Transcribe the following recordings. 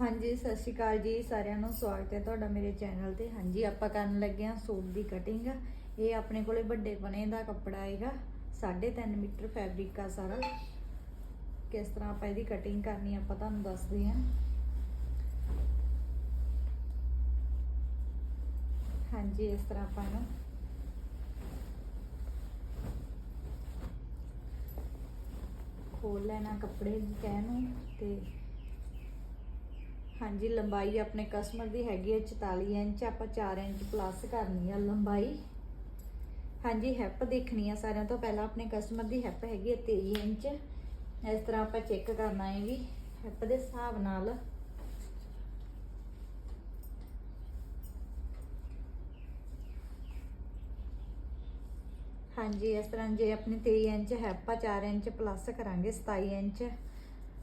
ਹਾਂਜੀ, ਸਤਿ ਸ਼੍ਰੀ ਅਕਾਲ ਜੀ, ਸਾਰਿਆਂ ਨੂੰ ਸਵਾਗਤ ਹੈ ਤੁਹਾਡਾ ਮੇਰੇ ਚੈਨਲ ਤੇ। ਹਾਂਜੀ, ਆਪਾਂ ਕਰਨ ਲੱਗੇ ਹਾਂ ਸੂਟ ਦੀ ਕਟਿੰਗ ਇਹ ਆਪਣੇ ਕੋਲੇ ਵੱਡੇ ਬਣੇ ਦਾ ਕੱਪੜਾ ਆਏਗਾ 3.5 ਮੀਟਰ ਫੈਬਰਿਕ ਆ ਸਾਰਾ। ਕਿਸ ਤਰ੍ਹਾਂ ਆਪਾਂ ਇਹਦੀ ਕਟਿੰਗ ਕਰਨੀ ਆਪਾਂ ਤੁਹਾਨੂੰ ਦੱਸਦੇ ਹਾਂ। ਹਾਂਜੀ, ਇਸ ਤਰ੍ਹਾਂ ਆਪਾਂ ਨੂੰ ਖੋਲ ਲੈਣਾ ਕੱਪੜੇ ਦੀ ਨੂੰ ਤੇ ਹਾਂਜੀ, ਲੰਬਾਈ ਆਪਣੇ ਕਸਟਮਰ ਦੀ ਹੈਗੀ ਹੈ 44 ਇੰਚ, ਆਪਾਂ 4 ਇੰਚ ਪਲੱਸ ਕਰਨੀ ਆ ਲੰਬਾਈ। ਹਾਂਜੀ ਹੈਪ ਦੇਖਣੀ ਆ ਸਾਰਿਆਂ ਤੋਂ ਪਹਿਲਾਂ, ਆਪਣੇ ਕਸਟਮਰ ਦੀ ਹੈਪ ਹੈਗੀ ਹੈ 23 ਇੰਚ। ਇਸ ਤਰ੍ਹਾਂ ਆਪਾਂ ਚੈੱਕ ਕਰਨਾ ਹੈ ਵੀ ਹੈਪ ਦੇ ਹਿਸਾਬ ਨਾਲ। ਹਾਂਜੀ, ਇਸ ਤਰ੍ਹਾਂ ਜੇ ਆਪਣੀ 23 ਇੰਚ ਹੈਪ ਆ 4 ਇੰਚ ਪਲੱਸ ਕਰਾਂਗੇ 27 ਇੰਚ।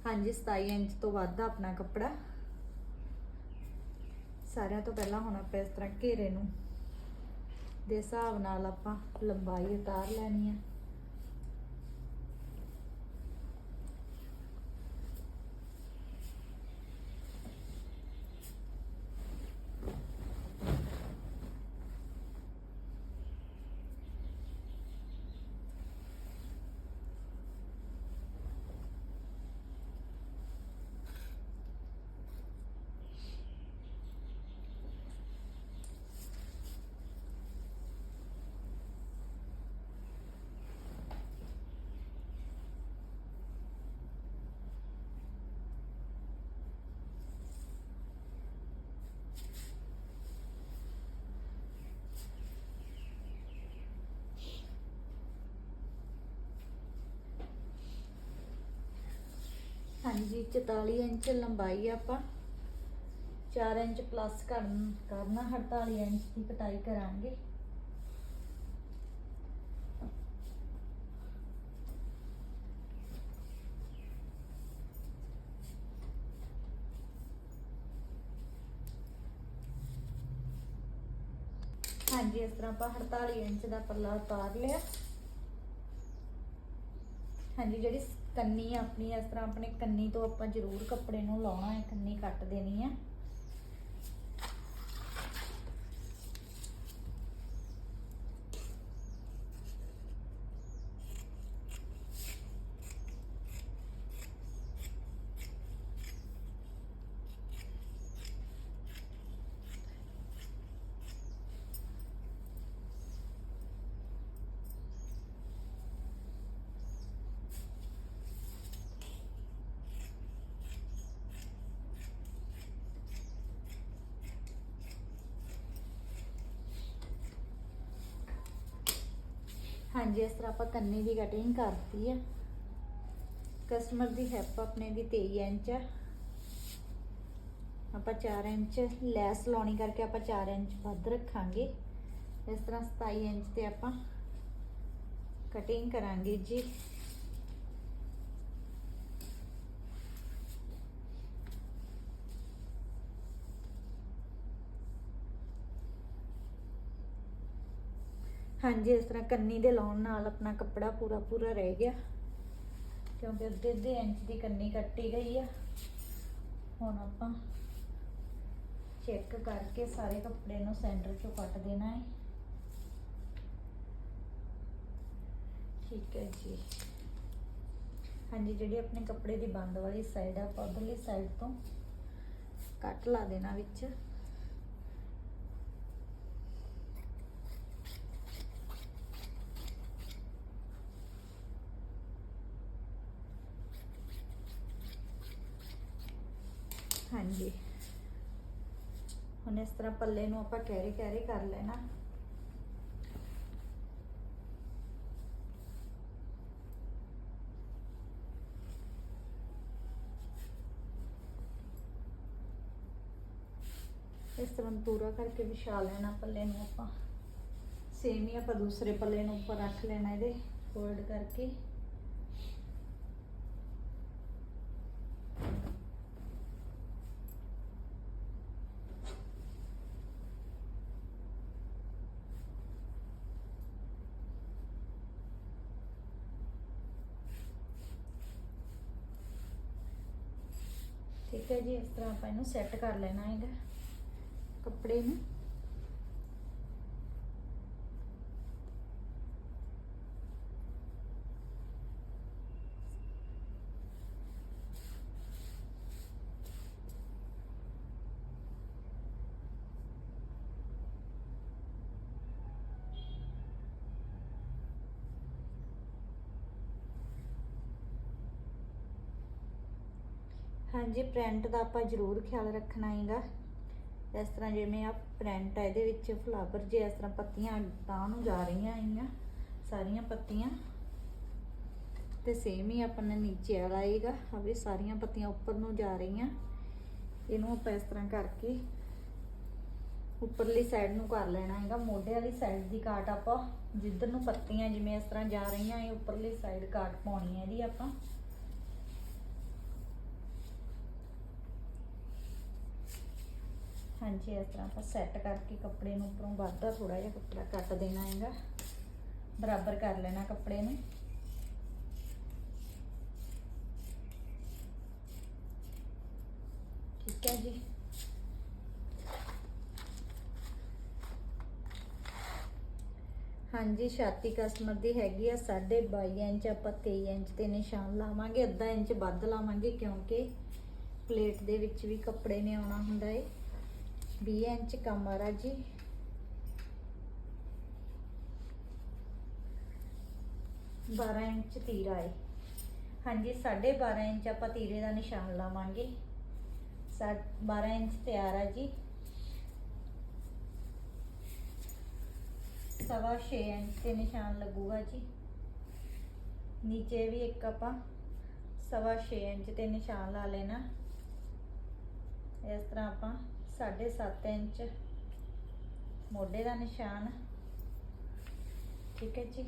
ਹਾਂਜੀ 27 ਇੰਚ ਤੋਂ ਵੱਧ ਆਪਣਾ ਕੱਪੜਾ। ਸਾਰਿਆਂ ਤੋਂ ਪਹਿਲਾਂ ਹੁਣ ਆਪਾਂ ਇਸ ਤਰ੍ਹਾਂ ਘੇਰੇ ਨੂੰ ਦੇ ਹਿਸਾਬ ਨਾਲ ਆਪਾਂ ਲੰਬਾਈ ਉਤਾਰ ਲੈਣੀ ਹੈ ਹਾਂਜੀ 44 ਇੰਚ ਲੰਬਾਈ ਆ ਆਪਾਂ 4 ਇੰਚ ਪਲੱਸ ਕਰਨ ਕਰਨਾ 48 ਇੰਚ ਦੀ ਕਟਾਈ ਕਰਾਂਗੇ। ਹਾਂਜੀ, ਇਸ ਤਰ੍ਹਾਂ ਆਪਾਂ 48 ਇੰਚ ਦਾ ਪੱਲਾ ਉਤਾਰ ਲਿਆ। ਹਾਂਜੀ, ਜਿਹੜੀ ਕੰਨੀ ਆਪਣੀ, ਇਸ ਤਰ੍ਹਾਂ ਆਪਣੇ ਕੰਨੀ ਤੋਂ ਆਪਾਂ ਜ਼ਰੂਰ ਕੱਪੜੇ ਨੂੰ ਲਾਉਣਾ ਹੈ, ਕੰਨੀ ਕੱਟ ਦੇਣੀ ਹੈ। ਹਾਂਜੀ, ਇਸ ਤਰ੍ਹਾਂ ਆਪਾਂ ਕੰਨੀ ਦੀ ਕਟਿੰਗ ਕਰਤੀ ਹੈ ਕਸਟਮਰ ਦੀ ਹੈਪ ਆਪਣੇ ਦੀ 23 ਇੰਚ ਹੈ ਆਪਾਂ 4 ਇੰਚ ਲੈਸ ਲਾਉਣੀ ਕਰਕੇ ਆਪਾਂ 4 ਇੰਚ ਵੱਧ ਰੱਖਾਂਗੇ। ਇਸ ਤਰ੍ਹਾਂ 27 ਇੰਚ ਤੇ ਆਪਾਂ ਕਟਿੰਗ ਕਰਾਂਗੇ ਜੀ। ਹਾਂਜੀ, ਇਸ ਤਰ੍ਹਾਂ ਕੰਨੀ ਦੇ ਲਾਉਣ ਨਾਲ ਆਪਣਾ ਕੱਪੜਾ ਪੂਰਾ ਪੂਰਾ ਰਹਿ ਗਿਆ। ਕਿਉਂਕਿ ਅੱਧੇ ਅੱਧੇ ਇੰਚ ਦੀ ਕੰਨੀ ਕੱਟੀ ਗਈ ਆ। ਹੁਣ ਆਪਾਂ ਚੈੱਕ ਕਰਕੇ ਸਾਰੇ ਕੱਪੜੇ ਨੂੰ ਸੈਂਟਰ ਚੋਂ ਕੱਟ ਦੇਣਾ ਹੈ। ਠੀਕ ਹੈ ਜੀ। ਹਾਂਜੀ, ਜਿਹੜੀ ਆਪਣੇ ਕੱਪੜੇ ਦੀ ਬੰਦ ਵਾਲੀ ਸਾਈਡ ਆ, ਆਪਾਂ ਉਧਰਲੀ ਸਾਈਡ ਤੋਂ ਕੱਟ ਲਾ ਦੇਣਾ ਵਿੱਚ ਹਾਂਜੀ ਹੁਣ ਇਸ ਤਰ੍ਹਾਂ ਪੱਲੇ ਨੂੰ ਆਪਾਂ ਕੈਰੀ ਕੈਰੀ ਕਰ ਲੈਣਾ। ਇਸ ਤਰ੍ਹਾਂ ਪੂਰਾ ਕਰਕੇ ਵਿਛਾ ਲੈਣਾ ਪੱਲੇ ਨੂੰ ਆਪਾਂ। ਸੇਮ ਹੀ ਆਪਾਂ ਦੂਸਰੇ ਪੱਲੇ ਨੂੰ ਉੱਪਰ ਰੱਖ ਲੈਣਾ ਇਹਦੇ ਫੋਲਡ ਕਰਕੇ ਠੀਕ ਹੈ ਜੀ ਇਸ ਤਰ੍ਹਾਂ ਆਪਾਂ ਇਹਨੂੰ ਸੈੱਟ ਕਰ ਲੈਣਾ ਹੈਗਾ ਕੱਪੜੇ ਨੂੰ। ਹਾਂਜੀ ਪ੍ਰਿੰਟ ਦਾ ਆਪਾਂ ਜ਼ਰੂਰ ਖਿਆਲ ਰੱਖਣਾ ਹੈਗਾ। ਇਸ ਤਰ੍ਹਾਂ ਜਿਵੇਂ ਆ ਪ੍ਰਿੰਟ ਆ, ਇਹਦੇ ਵਿੱਚ ਫਲਾਵਰ ਜੇ ਇਸ ਤਰ੍ਹਾਂ ਪੱਤੀਆਂ ਤਾਂ ਨੂੰ ਜਾ ਰਹੀਆਂ ਹੈਗੀਆਂ, ਸਾਰੀਆਂ ਪੱਤੀਆਂ। ਤੇ ਸੇਮ ਹੀ ਆਪਾਂ ਨੇ ਨੀਚੇ ਵਾਲਾ ਹੈਗਾ ਆ ਵੀ ਸਾਰੀਆਂ ਪੱਤੀਆਂ ਉੱਪਰ ਨੂੰ ਜਾ ਰਹੀਆਂ। ਇਹਨੂੰ ਆਪਾਂ ਇਸ ਤਰ੍ਹਾਂ ਕਰਕੇ ਉੱਪਰਲੀ ਸਾਈਡ ਨੂੰ ਕਰ ਲੈਣਾ ਹੈਗਾ, ਮੋਢੇ ਵਾਲੀ ਸਾਈਡ ਦੀ ਕਾਟ ਆਪਾਂ ਜਿੱਧਰ ਨੂੰ ਪੱਤੀਆਂ ਜਿਵੇਂ ਇਸ ਤਰ੍ਹਾਂ ਜਾ ਰਹੀਆਂ, ਇਹ ਉੱਪਰਲੀ ਸਾਈਡ ਕਾਟ ਪਾਉਣੀ ਹੈ ਇਹਦੀ ਆਪਾਂ। ਹਾਂਜੀ, ਇਸ ਤਰ੍ਹਾਂ ਆਪਾਂ ਸੈੱਟ ਕਰਕੇ ਕੱਪੜੇ ਨੂੰ ਉੱਪਰੋਂ ਵੱਧਦਾ ਥੋੜਾ ਜਿਹਾ ਕੱਪੜਾ ਕੱਟ ਦੇਣਾ ਹੈਗਾ। ਬਰਾਬਰ ਕਰ ਲੈਣਾ ਕੱਪੜੇ ਨੂੰ। ਠੀਕ ਹੈ ਜੀ। ਹਾਂਜੀ, ਛਾਤੀ ਕਸਟਮਰ ਦੀ ਹੈਗੀ ਆ 22.5 ਇੰਚ, ਆਪਾਂ 23 ਇੰਚ ਤੇ ਨਿਸ਼ਾਨ ਲਾਵਾਂਗੇ, ਅੱਧਾ ਇੰਚ ਵੱਧ ਲਾਵਾਂਗੇ ਕਿਉਂਕਿ ਪਲੇਟ ਦੇ ਵਿੱਚ ਵੀ ਕੱਪੜੇ ਨੇ ਆਉਣਾ ਹੁੰਦਾ ਏ। 20 ਇੰਚ ਕਮਰ ਆ ਜੀ ਬਾਰਾਂ ਇੰਚ ਤੀਰਾ ਹੈ ਹਾਂਜੀ 12.5 ਇੰਚ ਆਪਾਂ ਤੀਰੇ ਦਾ ਨਿਸ਼ਾਨ ਲਾਵਾਂਗੇ। ਸਾ 12 ਇੰਚ ਤਿਆਰ ਆ ਜੀ। ਸਵਾ 6 ਇੰਚ ਤੇ ਨਿਸ਼ਾਨ ਲੱਗੂਗਾ ਜੀ। ਨੀਚੇ ਵੀ ਇੱਕ ਆਪਾਂ ਸਵਾ 6 ਇੰਚ ਤੇ ਨਿਸ਼ਾਨ ਲਾ ਲੈਣਾ। ਇਸ ਤਰ੍ਹਾਂ ਆਪਾਂ 7.5 ਇੰਚ ਮੋਢੇ ਦਾ ਨਿਸ਼ਾਨ। ਠੀਕ ਹੈ ਜੀ।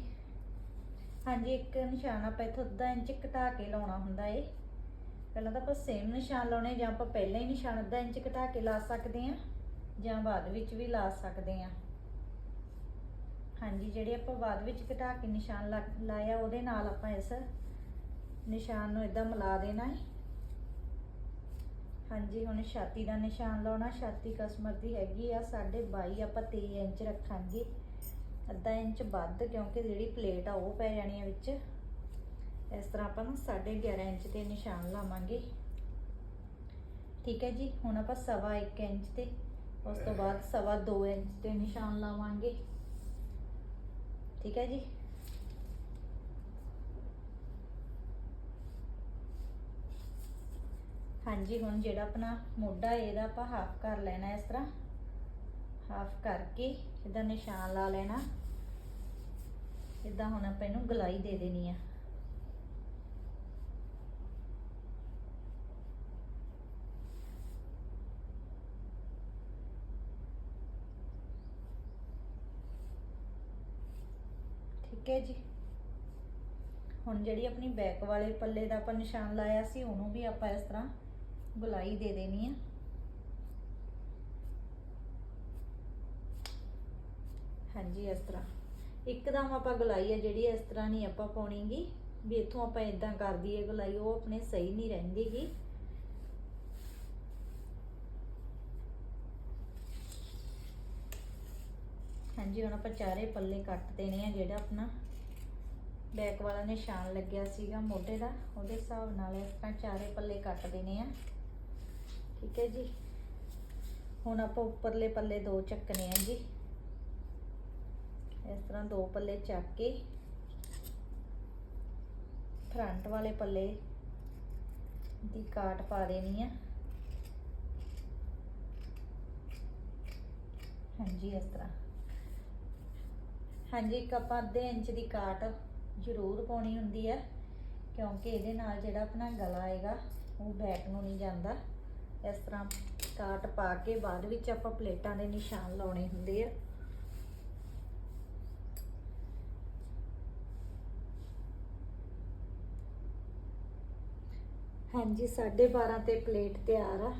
ਹਾਂਜੀ, ਇੱਕ ਨਿਸ਼ਾਨ ਆਪਾਂ ਇੱਥੋਂ ਅੱਧਾ ਇੰਚ ਘਟਾ ਕੇ ਲਾਉਣਾ ਹੁੰਦਾ ਏ। ਪਹਿਲਾਂ ਤਾਂ ਆਪਾਂ ਸੇਮ ਨਿਸ਼ਾਨ ਲਾਉਣੇ ਜਾਂ ਆਪਾਂ ਪਹਿਲਾਂ ਹੀ ਨਿਸ਼ਾਨ ਅੱਧਾ ਇੰਚ ਘਟਾ ਕੇ ਲਾ ਸਕਦੇ ਹਾਂ ਜਾਂ ਬਾਅਦ ਵਿੱਚ ਵੀ ਲਾ ਸਕਦੇ ਹਾਂ ਹਾਂਜੀ, ਜਿਹੜੇ ਆਪਾਂ ਬਾਅਦ ਵਿੱਚ ਘਟਾ ਕੇ ਨਿਸ਼ਾਨ ਲਾ- ਲਾਇਆ ਉਹਦੇ ਨਾਲ ਆਪਾਂ ਇਸ ਨਿਸ਼ਾਨ ਨੂੰ ਇਦਾਂ ਮਿਲਾ ਦੇਣਾ ਹੈ ਹਾਂਜੀ, ਹੁਣ ਛਾਤੀ ਦਾ ਨਿਸ਼ਾਨ ਲਾਉਣਾ, ਛਾਤੀ ਕਸਮਰ ਦੀ ਹੈਗੀ ਆ 22.5 ਆਪਾਂ 23 ਇੰਚ ਰੱਖਾਂਗੇ। ਅੱਧਾ ਇੰਚ ਵੱਧ, ਕਿਉਂਕਿ ਜਿਹੜੀ ਪਲੇਟ ਆ, ਉਹ ਪੈ ਜਾਣੀ ਆ ਵਿੱਚ। ਇਸ ਤਰ੍ਹਾਂ ਆਪਾਂ ਨੂੰ 11.5 ਇੰਚ ਤੇ ਨਿਸ਼ਾਨ ਲਾਵਾਂਗੇ। ਠੀਕ ਹੈ ਜੀ, ਹੁਣ ਆਪਾਂ ਸਵਾ 1 ਇੰਚ ਤੇ, ਉਸ ਤੋਂ ਬਾਅਦ ਸਵਾ 2 ਇੰਚ ਤੇ ਨਿਸ਼ਾਨ ਲਾਵਾਂਗੇ। ਠੀਕ ਹੈ ਜੀ? ਹਾਂਜੀ, ਹੁਣ ਜਿਹੜਾ ਆਪਣਾ ਮੋਢਾ ਇਹਦਾ ਆਪਾਂ ਹਾਫ ਕਰ ਲੈਣਾ ਇਸ ਤਰ੍ਹਾਂ। ਹਾਫ ਕਰਕੇ ਇਹਦਾ ਨਿਸ਼ਾਨ ਲਾ ਲੈਣਾ। ਇਦਾਂ ਹੁਣ ਆਪਾਂ ਇਹਨੂੰ ਗਲਾਈ ਦੇ ਦੇਣੀ ਆ। ਠੀਕ ਹੈ ਜੀ। ਹੁਣ ਜਿਹੜੀ ਆਪਣੀ ਬੈਕ ਵਾਲੇ ਪੱਲੇ ਦਾ ਆਪਾਂ ਨਿਸ਼ਾਨ ਲਾਇਆ ਸੀ, ਉਹਨੂੰ ਵੀ ਆਪਾਂ ਇਸ ਤਰ੍ਹਾਂ ਗੁਲਾਈ ਦੇ ਦੇਣੀ ਆ। ਹਾਂਜੀ, ਇਸ ਤਰ੍ਹਾਂ। ਇੱਕਦਮ ਆਪਾਂ ਗੁਲਾਈ ਆ, ਜਿਹੜੀ ਇਸ ਤਰ੍ਹਾਂ ਨਹੀਂ ਆਪਾਂ ਪਾਉਣੀਗੀ। ਵੀ ਇੱਥੋਂ ਆਪਾਂ ਇਦਾਂ ਕਰ ਦਈਏ ਗੁਲਾਈ ਉਹ ਆਪਣੇ ਸਹੀ ਨਹੀਂ ਰਹਿੰਦੀਗੀ। ਹਾਂਜੀ, ਹੁਣ ਆਪਾਂ ਚਾਰੇ ਪੱਲੇ ਕੱਟ ਦੇਣੇ ਆ, ਜਿਹੜਾ ਆਪਣਾ ਬੈਕ ਵਾਲਾ ਨਿਸ਼ਾਨ ਲੱਗਿਆ ਸੀਗਾ ਮੋਢੇ ਦਾ, ਉਹਦੇ ਹਿਸਾਬ ਨਾਲ ਇਸ ਤਰ੍ਹਾਂ ਚਾਰੇ ਪੱਲੇ ਕੱਟ ਦੇਣੇ ਆ। ਠੀਕ ਹੈ ਜੀ। ਹੁਣ ਆਪਾਂ ਉੱਪਰਲੇ ਪੱਲੇ ਦੋ ਚੱਕਨੇ ਆ ਜੀ। ਇਸ ਤਰ੍ਹਾਂ ਦੋ ਪੱਲੇ ਚੱਕ ਕੇ ਫਰੰਟ ਵਾਲੇ ਪੱਲੇ ਦੀ ਕਾਟ ਪਾ ਦੇਣੀ ਆ। ਹਾਂਜੀ, ਇਸ ਤਰ੍ਹਾਂ। ਹਾਂਜੀ, ਇੱਕ ਆਪਾਂ ਅੱਧੇ ਇੰਚ ਦੀ ਕਾਟ ਜ਼ਰੂਰ ਪਾਉਣੀ ਹੁੰਦੀ ਹੈ ਕਿਉਂਕਿ ਇਹਦੇ ਨਾਲ ਜਿਹੜਾ ਆਪਣਾ ਗਲਾ ਆਏਗਾ, ਉਹ ਬੈਕ ਨੂੰ ਨਹੀਂ ਜਾਂਦਾ। ਇਸ ਤਰ੍ਹਾਂ ਕਾਟ ਪਾ ਕੇ ਬਾਅਦ ਵਿੱਚ ਆਪਾਂ ਪਲੇਟਾਂ ਦੇ ਨਿਸ਼ਾਨ ਲਾਉਣੇ ਹੁੰਦੇ ਆ। ਹਾਂਜੀ 12.5 ਤੇ ਪਲੇਟ ਤਿਆਰ ਆ।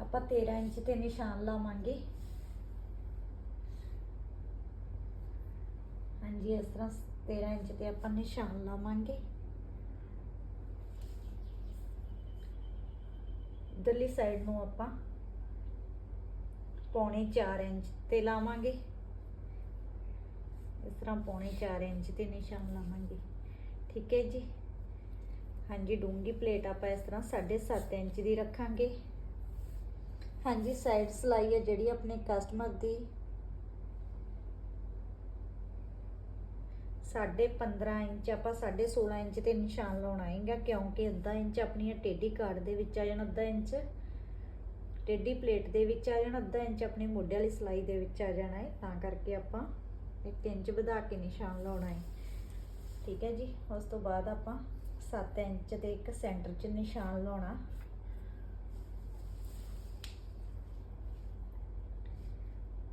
ਆਪਾਂ 13 ਇੰਚ ਤੇ ਨਿਸ਼ਾਨ ਲਾਵਾਂਗੇ। ਹਾਂਜੀ, ਇਸ ਤਰ੍ਹਾਂ 13 ਇੰਚ ਤੇ ਆਪਾਂ ਨਿਸ਼ਾਨ ਲਾਵਾਂਗੇ। ਦਲੀ ਸਾਈਡ ਨੂੰ ਆਪਾਂ ਪੌਣੇ 4 ਇੰਚ ਤੇ ਲਾਵਾਂਗੇ। ਇਸ ਤਰ੍ਹਾਂ ਪੌਣੇ 4 ਇੰਚ ਤੇ ਨਿਸ਼ਾਨ ਲਾਵਾਂਗੇ। ਠੀਕ ਹੈ ਜੀ? ਹਾਂਜੀ ਡੂੰਗੀ ਪਲੇਟ ਆਪਾਂ ਇਸ ਤਰ੍ਹਾਂ 7.5 ਇੰਚ ਦੀ ਰੱਖਾਂਗੇ। ਹਾਂਜੀ ਸਾਈਡ ਸਲਾਈ ਹੈ ਜਿਹੜੀ ਆਪਣੇ ਕਸਟਮਰ ਦੀ ਸਾਢੇ 15 ਇੰਚ, ਆਪਾਂ ਸਾਢੇ 16 ਇੰਚ ਤੇ ਨਿਸ਼ਾਨ ਲਾਉਣਾ ਹੈਗਾ, ਕਿਉਂਕਿ ਅੱਧਾ ਇੰਚ ਆਪਣੀ ਟੇਢੀ ਕਾਰਡ ਦੇ ਵਿੱਚ ਆ ਜਾਣਾ, ਅੱਧਾ ਇੰਚ ਟੇਢੀ ਪਲੇਟ ਦੇ ਵਿੱਚ ਆ ਜਾਣਾ, ਅੱਧਾ ਇੰਚ ਆਪਣੀ ਮੋਢੇ ਵਾਲੀ ਸਲਾਈ ਦੇ ਵਿੱਚ ਆ ਜਾਣਾ ਹੈ, ਤਾਂ ਕਰਕੇ ਆਪਾਂ 1 ਇੰਚ ਵਧਾ ਕੇ ਨਿਸ਼ਾਨ ਲਾਉਣਾ ਹੈ। ਠੀਕ ਹੈ ਜੀ, ਉਸ ਤੋਂ ਬਾਅਦ ਆਪਾਂ 7 ਇੰਚ ਦੇ ਇੱਕ ਸੈਂਟਰ 'ਚ ਨਿਸ਼ਾਨ ਲਾਉਣਾ।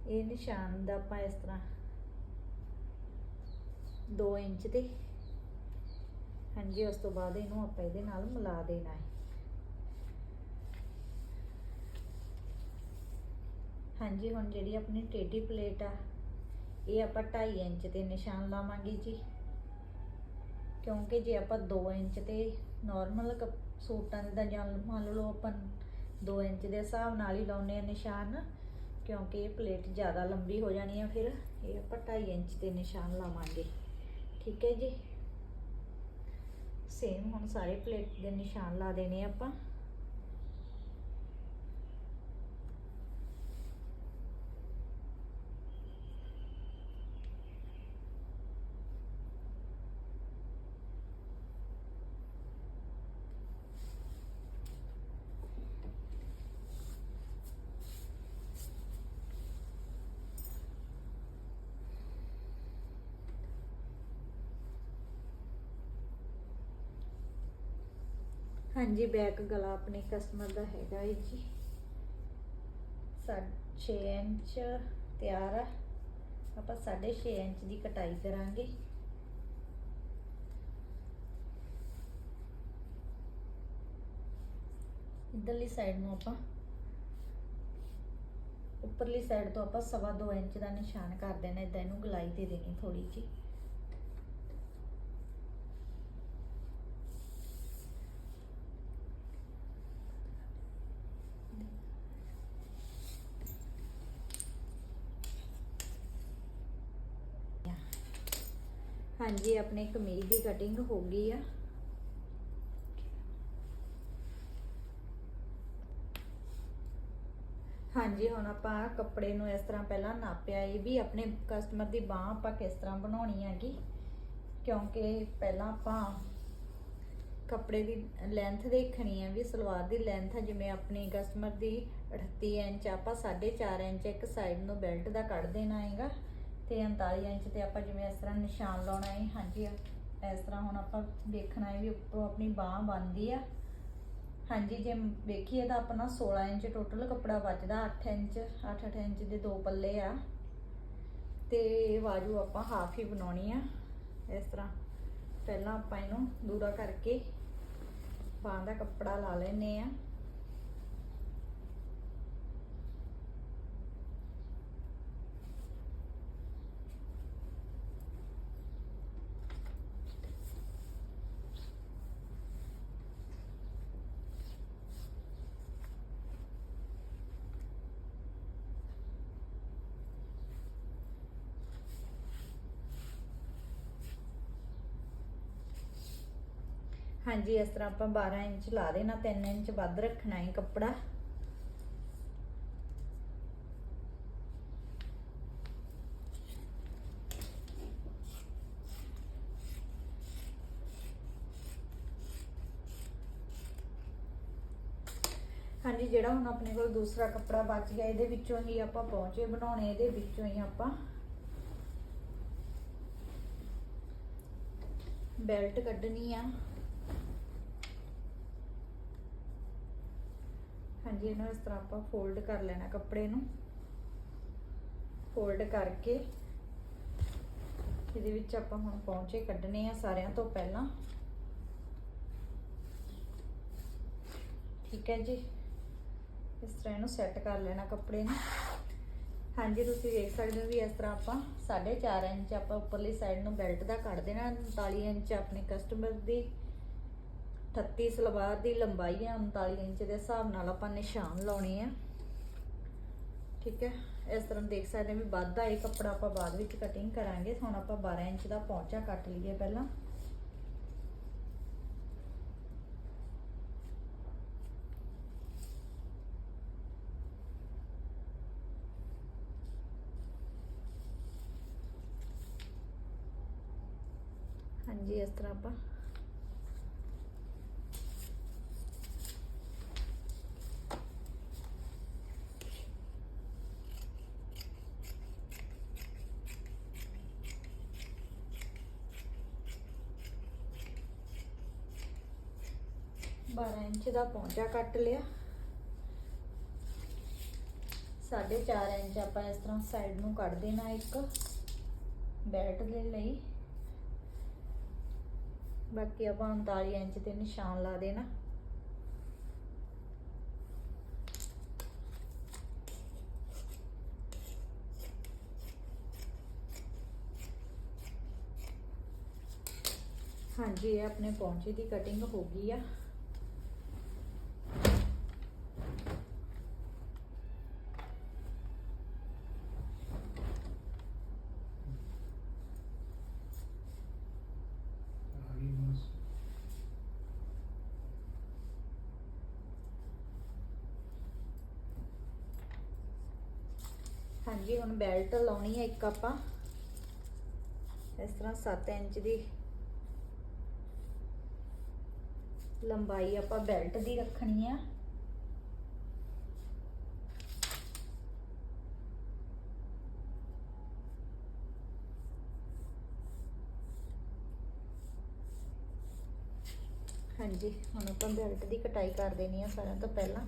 ਇਹ ਨਿਸ਼ਾਨ ਦਾ ਆਪਾਂ ਇਸ ਤਰ੍ਹਾਂ 2 ਇੰਚ ਤੇ। ਹਾਂਜੀ, ਉਸ ਤੋਂ ਬਾਅਦ ਇਹਨੂੰ ਆਪਾਂ ਇਹਦੇ ਨਾਲ ਮਿਲਾ ਦੇਣਾ ਹੈ। ਹਾਂਜੀ, ਹੁਣ ਜਿਹੜੀ ਆਪਣੀ ਟੇਢੀ ਪਲੇਟ ਆ, ਇਹ ਆਪਾਂ 2.5 ਇੰਚ ਤੇ ਨਿਸ਼ਾਨ ਲਾਵਾਂਗੇ ਜੀ। ਕਿਉਂਕਿ ਜੇ ਆਪਾਂ 2 ਇੰਚ ਤੇ ਨਾਰਮਲ ਸੂਟਾਂ ਦਾ ਜਾਂ ਮੰਨ ਲਓ ਆਪਾਂ 2 ਇੰਚ ਦੇ ਹਿਸਾਬ ਨਾਲ ਹੀ ਲਾਉਨੇ ਆ ਨਿਸ਼ਾਨ, ਕਿਉਂਕਿ ਇਹ ਪਲੇਟ ਜ਼ਿਆਦਾ ਲੰਬੀ ਹੋ ਜਾਣੀ ਆ ਫਿਰ, ਇਹ ਆਪਾਂ 2.5 ਇੰਚ ਤੇ ਨਿਸ਼ਾਨ ਲਾਵਾਂਗੇ। ਠੀਕ ਹੈ ਜੀ। ਸੇਮ ਹੁਣ ਸਾਰੇ ਪਲੇਟ ਦੇ ਨਿਸ਼ਾਨ ਲਾ ਦੇਣੇ ਆਪਾਂ। ਹਾਂਜੀ ਬੈਕ ਗਲਾ ਆਪਣੇ ਕਸਟਮਰ ਦਾ ਹੈਗਾ ਹੈ ਜੀ। 6 ਇੰਚ ਤਿਆਰ ਆ। ਆਪਾਂ 6.5 ਇੰਚ ਦੀ ਕਟਾਈ ਕਰਾਂਗੇ। ਇਧਰਲੀ ਸਾਈਡ ਨੂੰ ਆਪਾਂ ਉੱਪਰਲੀ ਸਾਈਡ ਤੋਂ ਆਪਾਂ ਸਵਾ 2 ਇੰਚ ਦਾ ਨਿਸ਼ਾਨ ਕਰ ਦੇਣਾ ਇਦਾਂ ਇਹਨੂੰ ਗਲਾਈ ਦੇ ਦੇਣੀ ਥੋੜੀ ਜੀ ਹਾਂਜੀ ਆਪਣੇ ਕਮੀਜ਼ ਦੀ ਕਟਿੰਗ ਹੋ ਗਈ ਆ। ਹਾਂਜੀ, ਹੁਣ ਆਪਾਂ ਕੱਪੜੇ ਨੂੰ ਇਸ ਤਰ੍ਹਾਂ ਪਹਿਲਾਂ ਨਾਪਿਆ। ਇਹ ਵੀ ਆਪਣੇ ਕਸਟਮਰ ਦੀ ਬਾਹ ਆਪਾਂ ਕਿਸ ਤਰ੍ਹਾਂ ਬਣਾਉਣੀ ਹੈਗੀ? ਕਿਉਂਕਿ ਪਹਿਲਾਂ ਆਪਾਂ ਕੱਪੜੇ ਦੀ ਲੈਂਥ ਦੇਖਣੀ ਹੈ ਵੀ ਸਲਵਾਰ ਦੀ ਲੈਂਥ ਜਿਵੇਂ ਆਪਣੀ ਕਸਟਮਰ ਦੀ 38 ਇੰਚ ਆਪਾਂ 4.5 ਇੰਚ ਇੱਕ ਸਾਈਡ ਨੂੰ ਬੈਲਟ ਦਾ ਕੱਢ ਦੇਣਾ ਹੈਗਾ। ਤੇ 39 ਇੰਚ ਤੇ ਆਪਾਂ ਜਿਵੇਂ ਇਸ ਤਰ੍ਹਾਂ ਨਿਸ਼ਾਨ ਲਾਉਣਾ ਹੈ, ਹਾਂਜੀ, ਇਸ ਤਰ੍ਹਾਂ ਹੁਣ ਆਪਾਂ ਦੇਖਣਾ ਹੈ ਵੀ ਉੱਪਰੋਂ ਆਪਣੀ ਬਾਹ ਬਣਦੀ ਆ। ਹਾਂਜੀ, ਜੇ ਵੇਖੀਏ ਤਾਂ ਆਪਣਾ 16 ਇੰਚ ਟੋਟਲ ਕੱਪੜਾ ਵੱਜਦਾ 8 ਇੰਚ 8-8 ਇੰਚ ਦੇ ਦੋ ਪੱਲੇ ਆ। ਤੇ ਬਾਜੂ ਆਪਾਂ ਹਾਫ ਹੀ ਬਣਾਉਣੀ ਆ। ਇਸ ਤਰ੍ਹਾਂ ਪਹਿਲਾਂ ਆਪਾਂ ਇਹਨੂੰ ਦੂਰਾ ਕਰਕੇ ਬਾਹ ਦਾ ਕੱਪੜਾ ਲਾ ਲੈਨੇ ਆ। ਹਾਂਜੀ, ਇਸ ਤਰ੍ਹਾਂ ਆਪਾਂ 12 ਇੰਚ ਲਾ ਦੇਣਾ 3 ਇੰਚ ਵੱਧ ਰੱਖਣਾ ਹੈ ਕੱਪੜਾ। ਹਾਂਜੀ, ਜਿਹੜਾ ਹੁਣ ਆਪਣੇ ਕੋਲ ਦੂਸਰਾ ਕੱਪੜਾ ਬਚ ਗਿਆ, ਇਹਦੇ ਵਿੱਚੋਂ ਹੀ ਆਪਾਂ ਪੌਂਚੇ ਬਣਾਉਣੇ, ਇਹਦੇ ਵਿੱਚੋਂ ਹੀ ਆਪਾਂ ਬੈਲਟ ਕੱਢਣੀ ਆ। ਹਾਂਜੀ, ਇਹਨੂੰ ਇਸ ਤਰ੍ਹਾਂ ਆਪਾਂ ਫੋਲਡ ਕਰ ਲੈਣਾ ਕੱਪੜੇ ਨੂੰ। ਫੋਲਡ ਕਰਕੇ ਇਹਦੇ ਵਿੱਚ ਆਪਾਂ ਹੁਣ ਪੌਂਚੇ ਕੱਢਣੇ ਆ ਸਾਰਿਆਂ ਤੋਂ ਪਹਿਲਾਂ। ਠੀਕ ਹੈ ਜੀ? ਇਸ ਤਰ੍ਹਾਂ ਇਹਨੂੰ ਸੈੱਟ ਕਰ ਲੈਣਾ ਕੱਪੜੇ ਨੂੰ। ਹਾਂਜੀ, ਤੁਸੀਂ ਦੇਖ ਸਕਦੇ ਹੋ ਵੀ ਇਸ ਤਰ੍ਹਾਂ ਆਪਾਂ 4.5 ਇੰਚ ਆਪਾਂ ਉੱਪਰਲੀ ਸਾਈਡ ਨੂੰ ਬੈਲਟ ਦਾ ਕੱਢ ਦੇਣਾ 39 ਇੰਚ ਆਪਣੇ ਕਸਟਮਰ ਦੀ। 38 ਸਲਵਾਰ ਦੀ ਲੰਬਾਈ ਹੈ 39 ਇੰਚ ਦੇ ਹਿਸਾਬ ਨਾਲ ਆਪਾਂ ਨਿਸ਼ਾਨ ਲਾਉਣੇ ਆ। ਠੀਕ ਹੈ? ਇਸ ਤਰ੍ਹਾਂ ਦੇਖ ਸਕਦੇ ਵੀ ਵੱਧਦਾ ਇਹ ਕੱਪੜਾ ਆਪਾਂ ਬਾਅਦ ਵਿੱਚ ਕਟਿੰਗ ਕਰਾਂਗੇ। ਹੁਣ ਆਪਾਂ 12 ਇੰਚ ਦਾ ਪੌਂਚਾ ਕੱਟ ਲਈਏ ਪਹਿਲਾਂ। ਹਾਂਜੀ, ਇਸ ਤਰ੍ਹਾਂ ਆਪਾਂ ਬਾਰਾਂ ਇੰਚ ਦਾ ਪੌਂਚਾ ਕੱਟ ਲਿਆ। ਸਾਢੇ ਚਾਰ ਇੰਚ ਆਪਾਂ ਇਸ ਤਰ੍ਹਾਂ ਸਾਈਡ ਨੂੰ ਕੱਢ ਦੇਣਾ ਇੱਕ ਬੈਲਟ ਦੇ ਲਈ। ਬਾਕੀ ਆਪਾਂ 39 ਇੰਚ ਤੇ ਨਿਸ਼ਾਨ ਲਾ ਦੇਣਾ। ਹਾਂਜੀ, ਇਹ ਆਪਣੇ ਪੌਂਚੇ ਦੀ ਕਟਿੰਗ ਹੋ ਗਈ ਆ। ਹਾਂਜੀ, ਹੁਣ ਬੈਲਟ ਲਾਉਣੀ ਹੈ ਇੱਕ ਆਪਾਂ। ਇਸ ਤਰ੍ਹਾਂ 7 ਇੰਚ ਦੀ ਲੰਬਾਈ ਆਪਾਂ ਬੈਲਟ ਦੀ ਰੱਖਣੀ ਆ। ਹਾਂਜੀ, ਹੁਣ ਆਪਾਂ ਬੈਲਟ ਦੀ ਕਟਾਈ ਕਰ ਦੇਣੀ ਆ ਸਾਰਿਆਂ ਤੋਂ ਪਹਿਲਾਂ।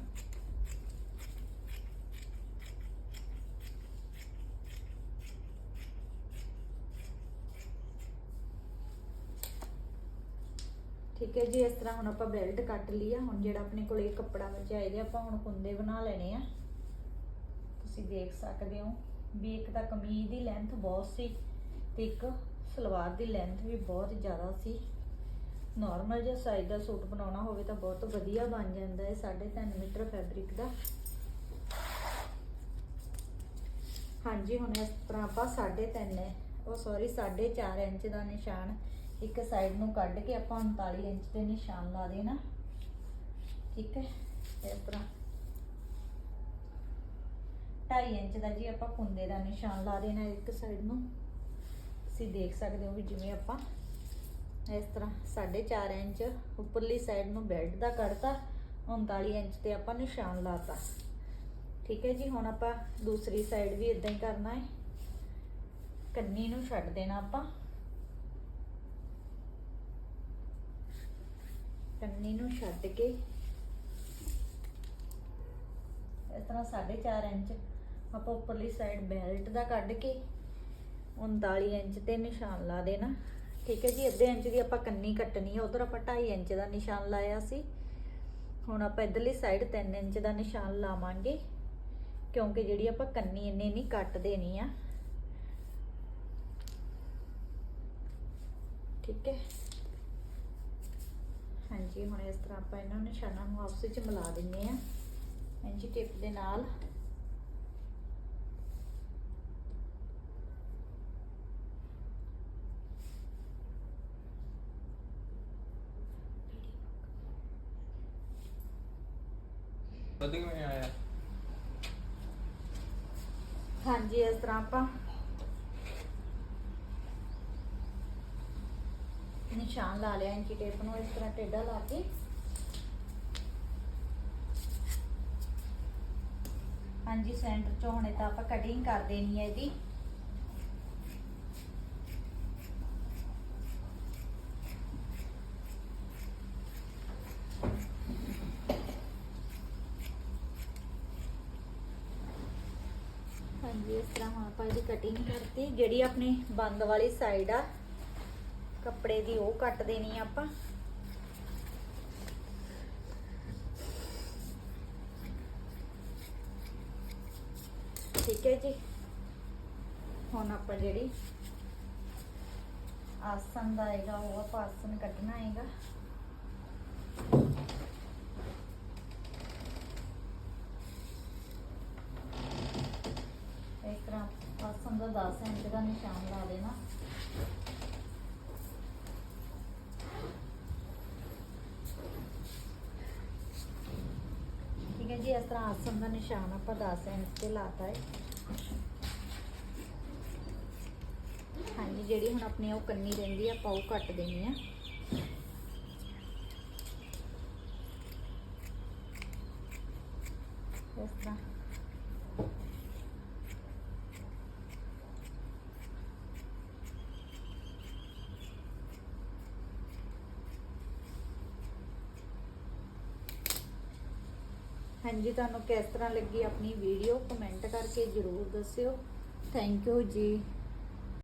ਠੀਕ ਹੈ ਜੀ ਇਸ ਤਰ੍ਹਾਂ ਹੁਣ ਆਪਾਂ ਬੈਲਟ ਕੱਟ ਲਈ ਆ, ਹੁਣ ਜਿਹੜਾ ਆਪਣੇ ਕੋਲ ਇਹ ਕੱਪੜਾ ਬਚਿਆ, ਇਹਦੇ ਆਪਾਂ ਹੁਣ ਕੁੰਦੇ ਬਣਾ ਲੈਣੇ ਆ। ਤੁਸੀਂ ਦੇਖ ਸਕਦੇ ਹੋ ਵੀ ਇੱਕ ਤਾਂ ਕਮੀਜ਼ ਦੀ ਲੈਂਥ ਬਹੁਤ ਸੀ ਤੇ ਇੱਕ ਸਲਵਾਰ ਦੀ ਲੈਂਥ ਵੀ ਬਹੁਤ ਜ਼ਿਆਦਾ ਸੀ। ਨਾਰਮਲ ਜਿਹਾ ਸਾਈਜ਼ ਦਾ ਸੂਟ ਬਣਾਉਣਾ ਹੋਵੇ ਤਾਂ ਬਹੁਤ ਵਧੀਆ ਬਣ ਜਾਂਦਾ ਹੈ 3.5 ਮੀਟਰ ਫੈਬਰਿਕ ਦਾ। ਹਾਂਜੀ, ਹੁਣ ਇਸ ਤਰ੍ਹਾਂ ਆਪਾਂ 3.5 ਉਹ ਸੌਰੀ 4.5 ਇੰਚ ਦਾ ਨਿਸ਼ਾਨ ਇੱਕ ਸਾਈਡ ਨੂੰ ਕੱਢ ਕੇ ਆਪਾਂ 39 ਇੰਚ ਤੇ ਨਿਸ਼ਾਨ ਲਾ ਦੇਣਾ। ਠੀਕ ਹੈ? ਇਸ ਤਰ੍ਹਾਂ 2.5 ਇੰਚ ਦਾ ਜੀ ਆਪਾਂ ਕੁੰਦੇ ਦਾ ਨਿਸ਼ਾਨ ਲਾ ਦੇਣਾ ਇੱਕ ਸਾਈਡ ਨੂੰ। ਤੁਸੀਂ ਦੇਖ ਸਕਦੇ ਹੋ ਵੀ ਜਿਵੇਂ ਆਪਾਂ ਇਸ ਤਰ੍ਹਾਂ 4.5 ਇੰਚ ਉੱਪਰਲੀ ਸਾਈਡ ਨੂੰ ਬੈਲਟ ਦਾ ਕੱਢਤਾ 39 ਇੰਚ ਤੇ ਆਪਾਂ ਨਿਸ਼ਾਨ ਲਾਤਾ। ਠੀਕ ਹੈ ਜੀ, ਹੁਣ ਆਪਾਂ ਦੂਸਰੀ ਸਾਈਡ ਵੀ ਇਦਾਂ ਹੀ ਕਰਨਾ ਹੈ। ਕੰਨੀ ਨੂੰ ਛੱਡ ਦੇਣਾ ਆਪਾਂ। ਕੰਨੀ ਨੂੰ ਛੱਡ ਕੇ। ਇਸ ਤਰ੍ਹਾਂ 4.5 ਇੰਚ ਆਪਾਂ ਉੱਪਰਲੀ ਸਾਈਡ ਬੈਲਟ ਦਾ ਕੱਢ ਕੇ 39 ਇੰਚ ਤੇ ਨਿਸ਼ਾਨ ਲਾ ਦੇਣਾ। ਠੀਕ ਹੈ ਜੀ, ਅੱਧੇ ਇੰਚ ਦੀ ਆਪਾਂ ਕੰਨੀ ਕੱਟਣੀ ਹੈ ਉਧਰ ਆਪਾਂ 2.5 ਇੰਚ ਦਾ ਨਿਸ਼ਾਨ ਲਾਇਆ ਸੀ। ਹੁਣ ਆਪਾਂ ਇਧਰਲੀ ਸਾਈਡ 3 ਇੰਚ ਦਾ ਨਿਸ਼ਾਨ ਲਾਵਾਂਗੇ, ਕਿਉਂਕਿ ਜਿਹੜੀ ਆਪਾਂ ਕੰਨੀ ਇੰਨੇ ਨਹੀਂ ਕੱਟ ਦੇਣੀ ਆ। ਠੀਕ ਹੈ। ਹਾਂਜੀ ਹੁਣ ਇਸ ਤਰ੍ਹਾਂ ਆਪਾਂ ਇਹਨਾਂ ਨਿਸ਼ਾਨਾਂ ਨੂੰ ਆਪਸ ਵਿੱਚ ਮਿਲਾ ਦਿੰਨੇ ਆ ਇੰਚੀ ਟੇਪ ਦੇ ਨਾਲ। ਮੈਂ ਆਇਆ? ਹਾਂਜੀ ਇਸ ਤਰ੍ਹਾਂ ਆਪਾਂ ਨਿਸ਼ਾਨ ਲਾ ਲਿਆ ਇੰਚੀ ਟੇਪ ਨੂੰ ਇਸ ਤਰ੍ਹਾਂ ਟੇਢਾ ਲਾ ਕੇ। ਹਾਂਜੀ ਸੈਂਟਰ ਚੋਂ ਹੁਣੇ ਤਾਂ ਆਪਾਂ ਕਟਿੰਗ ਕਰ ਦੇਣੀ ਹੈ ਇਹਦੀ। ਹਾਂਜੀ, ਇਸ ਤਰ੍ਹਾਂ ਹੁਣ ਆਪਾਂ ਇਹਦੀ ਕਟਿੰਗ ਕਰਤੀ, ਜਿਹੜੀ ਆਪਣੀ ਬੰਦ ਵਾਲੀ ਸਾਈਡ ਆ। ਕੱਪੜੇ ਦੀ ਉਹ ਕੱਟ ਦੇਣੀ ਆਪਾਂ। ਠੀਕ ਹੈ ਜੀ। ਹੁਣ ਆਪਾਂ ਜਿਹੜੀ ਆਸਨ ਦਾ ਹੈਗਾ, ਉਹ ਆਪਾਂ ਆਸਨ ਕੱਢਣਾ ਹੈਗਾ। ਇਸ ਤਰ੍ਹਾਂ ਆਸਨ ਦਾ 10 ਇੰਚ ਦਾ ਨਿਸ਼ਾਨ ਲਾ ਦੇਣਾ। ਜੀ ਇਸ ਤਰ੍ਹਾਂ ਆਸਨ ਦਾ ਨਿਸ਼ਾਨ ਆਪਾਂ 10 ਇੰਚ ਤੇ ਲਾਤਾ ਹੈ ਹਾਂਜੀ, ਜਿਹੜੀ ਹੁਣ ਆਪਣੀ ਉਹ ਕੰਨੀ ਰਹਿੰਦੀ ਆ, ਆਪਾਂ ਉਹ ਕੱਟ ਦੇਣੀ ਆ ਇਸ ਤਰ੍ਹਾਂ ਹਾਂਜੀ ਤੁਹਾਨੂੰ ਕਿਸ ਤਰ੍ਹਾਂ ਲੱਗੀ ਆਪਣੀ ਵੀਡੀਓ ਕਮੈਂਟ ਕਰਕੇ ਜਰੂਰ ਦੱਸਿਓ। ਥੈਂਕ ਯੂ ਜੀ।